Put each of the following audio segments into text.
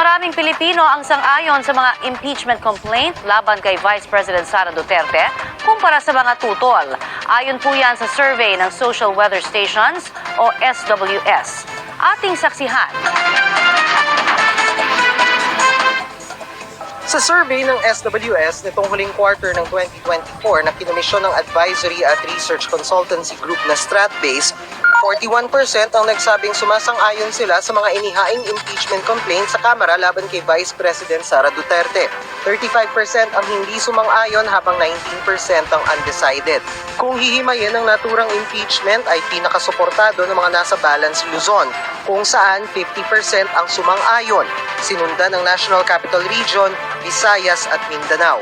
maraming Pilipino ang sang-ayon sa mga impeachment complaint laban kay Vice President Sara Duterte kumpara sa mga tutol. Ayon po yan sa survey ng Social Weather Stations o SWS. Ating saksihan. Sa survey ng SWS nitong huling quarter ng 2024 na kinomisyon ng advisory at research consultancy group na Stratbase, 41% ang nagsabing sumasang-ayon sila sa mga inihaing impeachment complaint sa Kamara laban kay Vice President Sara Duterte. 35% ang hindi sumang-ayon habang 19% ang undecided. Kung hihimayin ang naturang impeachment ay pinakasuportado ng mga nasa Balance Luzon, kung saan 50% ang sumang-ayon, sinundan ng National Capital Region, Visayas at Mindanao.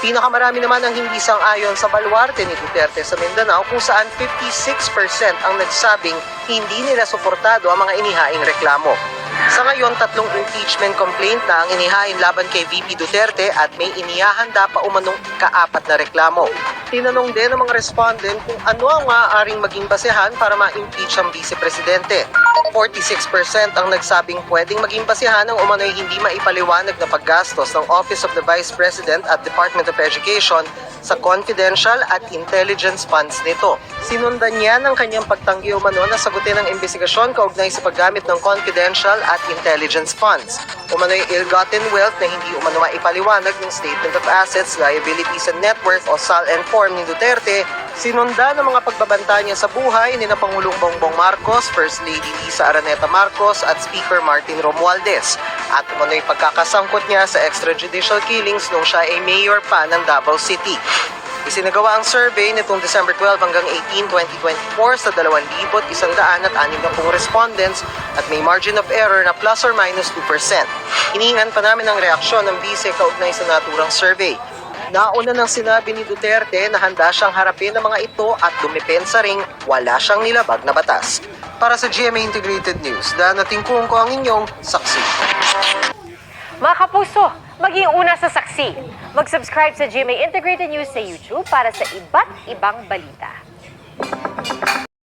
Pinakamarami naman ang hindi sang-ayon sa baluarte ni Duterte sa Mindanao kung saan 56% ang nagsabing hindi nila suportado ang mga inihaing reklamo. Sa ngayon, tatlong impeachment complaint na ang inihain laban kay VP Duterte at may inihahanda pa umanong kaapat na reklamo. Tinanong din ng mga respondent kung ano ang maaaring maging basehan para ma-impeach ang vice presidente. 46% ang nagsabing pwedeng maging basihan ng umano'y hindi maipaliwanag na paggastos ng Office of the Vice President at Department of Education sa confidential at intelligence funds nito. Sinundan niya ng kanyang pagtanggi umano na sagutin ang investigasyon kaugnay sa paggamit ng confidential at intelligence funds. Umano'y ill-gotten wealth na hindi umano maipaliwanag ng Statement of Assets, Liabilities and Net Worth o SAL and Form ni Duterte Sinunda ng mga pagbabanta niya sa buhay ni na Pangulong Bongbong Marcos, First Lady Lisa Araneta Marcos at Speaker Martin Romualdez at umano'y pagkakasangkot niya sa extrajudicial killings nung siya ay mayor pa ng Davao City. Isinagawa ang survey nitong December 12 hanggang 18, 2024 sa 2,160 respondents at may margin of error na plus or minus 2%. Hinihingan pa namin ang reaksyon ng bise kaugnay sa naturang survey. Nauna nang sinabi ni Duterte na handa siyang harapin ang mga ito at dumepensa ring wala siyang nilabag na batas. Para sa GMA Integrated News, danating ko ang inyong saksi. Mga kapuso, maging una sa saksi. Mag-subscribe sa GMA Integrated News sa YouTube para sa iba't ibang balita.